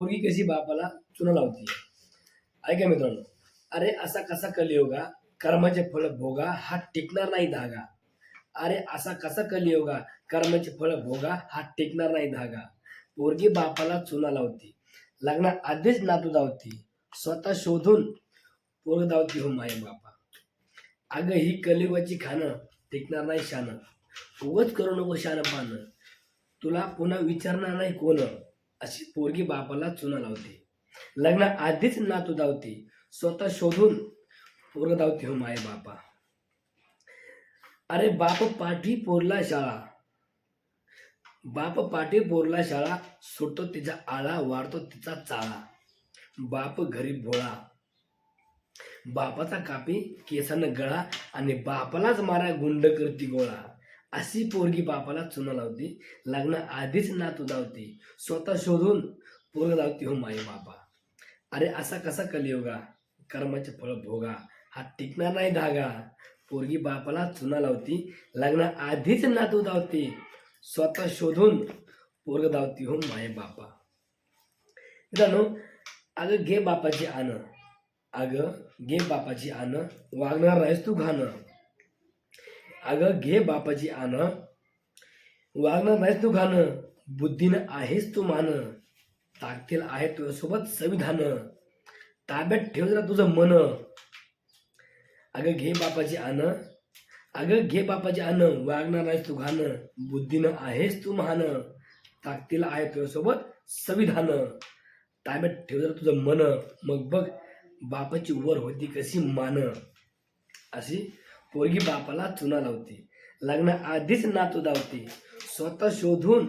पोरगी कशी बापाला चुना लावती? ऐका मित्रांनो अरे असा कसा कलियोगा कर्माचे फळ भोगा हा टिकणार नाही धागा. अरे असा कसा कलियोगा कर्माचे फळ भोगा हा टिकणार नाही धागा. पोरगी बापाला चुना लावती. लग्ना आधीच नातू धावती. स्वतः शोधून पोरग धावती हो माय बापा. अगं ही कलियुगाची खाणं टिकणार नाही शानं उगच करू नको शानं पानं तुला पुन्हा विचारणार नाही कोण. अशी पोरगी बापाला चुना लावते. लग्ना आधीच नातू धावते. स्वतः शोधून पोरग धावते हो माय बापा. अरे बाप पाठी पोरला शाळा. बाप पाठी पोरला शाळा सुटतो तिचा आळा वाढतो तिचा चाळा. बाप घरी भोळा. बापाचा कापी केसानं गळा आणि बापालाच मारा गुंड करती गोळा. अशी पोरगी बापाला चुना लावती. लग्न आधीच नातू धावती स्वतः शोधून पोरग धावती हो माई बापा. अरे असा कसा कलियोगा? कर्माचे फळ भोगा. हा टिकणार नाही धागा. पोरगी बापाला चुना लावती. लग्न आधीच नातू धावती स्वतः शोधून पोरग धावती हो माय बापा. मित्रांनो अगं घे बापाची आण अगं घे बापाची आण वागणार नाहीस तू घाणं. अगं घे बापाची आण. वागणार नाहीस तू घाणं. बुद्धीनं आहेस तू मान. ताकतील आहे तुझ्यासोबत संविधान. ताब्यात ठेव जरा तुझं मन. अगं घे बापाची आण. अगं घे बापाची आण. वागणार नाहीस तू घाण. बुद्धीनं आहेस तू महान. ताकतील आहे तुझ्यासोबत संविधान. ताब्यात ठेव जरा तुझं मन. मग बघ बापाची वर होती कशी मान. अशी पोरगी बापाला चुना लावते. लग्न आधीच नातू धावते. स्वतः शोधून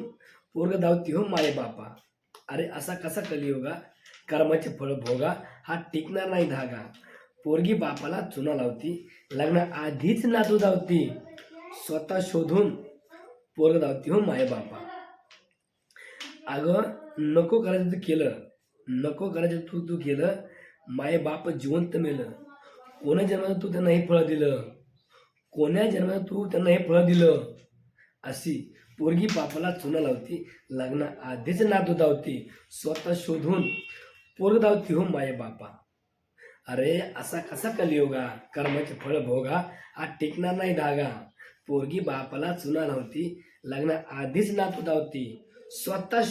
पोरग धावती हो माय बापा. अरे असा कसा कलियोगा? कर्माचे फळ भोगा हा टिकणार नाही धागा. पोरगी बापाला चुना लावती. लग्न आधीच नातू धावती. स्वतः शोधून पोरग धावती हो माय बापा. अगं नको करायचं तू केलं. नको करायचं तू तू केलं. माय बाप जिवंत मेलं. कोणा जन्मात तू त्यांना हे फळ दिलं? कोण्या जन्मात तू त्यांना हे फळ दिलं? अशी पोरगी बापाला चुना लावती लग्न आधीच नातू धावती स्वतः शोधून पोरग धावती हो माय बापा. अरे असा कसा कलियोगा कर्माचे फळ भोगा आज टिकणार नाही धागा. पोरगी बापाला चुना लावती लग्न आधीच नातू धावती स्वतः